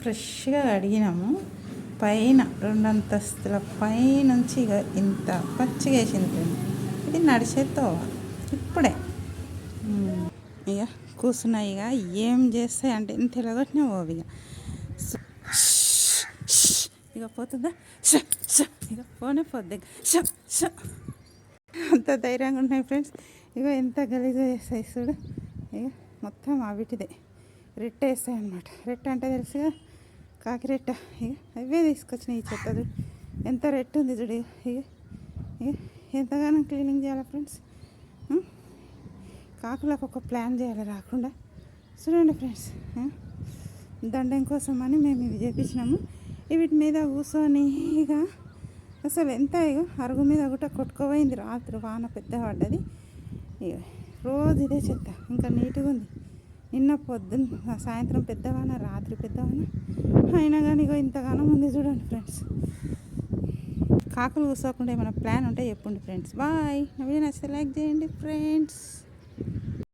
ఫ్రెష్గా కడిగినాము. పైన రెండు అంతస్తుల పైనుంచి ఇక ఇంత పచ్చిగా వేసింది ఇది నడిచేతో ఇప్పుడే. ఇక కూర్చున్నాయి ఇక ఏం చేస్తాయి అంటే ఇంత ఎలాగొట్టినా ఓవి ఇక ఇక పోతుందా? ఇక పోనే పోద్ది అంత ధైర్యంగా ఉన్నాయి ఫ్రెండ్స్. ఇక ఎంత గలీజు చేస్తాయి చూడు. ఇక మొత్తం అవిటిదే. రెట్ట వేస్తాయి అనమాట రెట్ట అంటే తెలుసుగా? కాకిరెట్ట ఇక అవే తీసుకొచ్చినాయి ఈ చెత్తది ఎంత రెట్ట ఉంది చూడు ఇక ఇక ఎంతగానో క్లీనింగ్ చేయాలి ఫ్రెండ్స్? కాకులకు ఒక ప్లాన్ చేయాలి రాకుండా? చూడండి ఫ్రెండ్స్ దండం కోసం అని మేము ఇవి చేపించినాము. వీటి మీద కూర్చొని ఇక అసలు ఎంత ఇక అరుగు మీద కూడా కొట్టుకోపోయింది రాత్రి. వాన పెద్ద పడ్డది. ఇక రోజు ఇదే చెత్త. ఇంకా నీట్గా ఉంది. నిన్న పొద్దున్న సాయంత్రం పెద్దవాన రాత్రి పెద్దవాన? అయినా కానీ ఇగో ఇంతగానో ఉంది చూడండి ఫ్రెండ్స్. కాకులు కూర్చోకుండా ఏమైనా ప్లాన్ ఉంటే చెప్పండి ఫ్రెండ్స్. బాయ్. నా వీడియో నచ్చితే లైక్ చేయండి ఫ్రెండ్స్.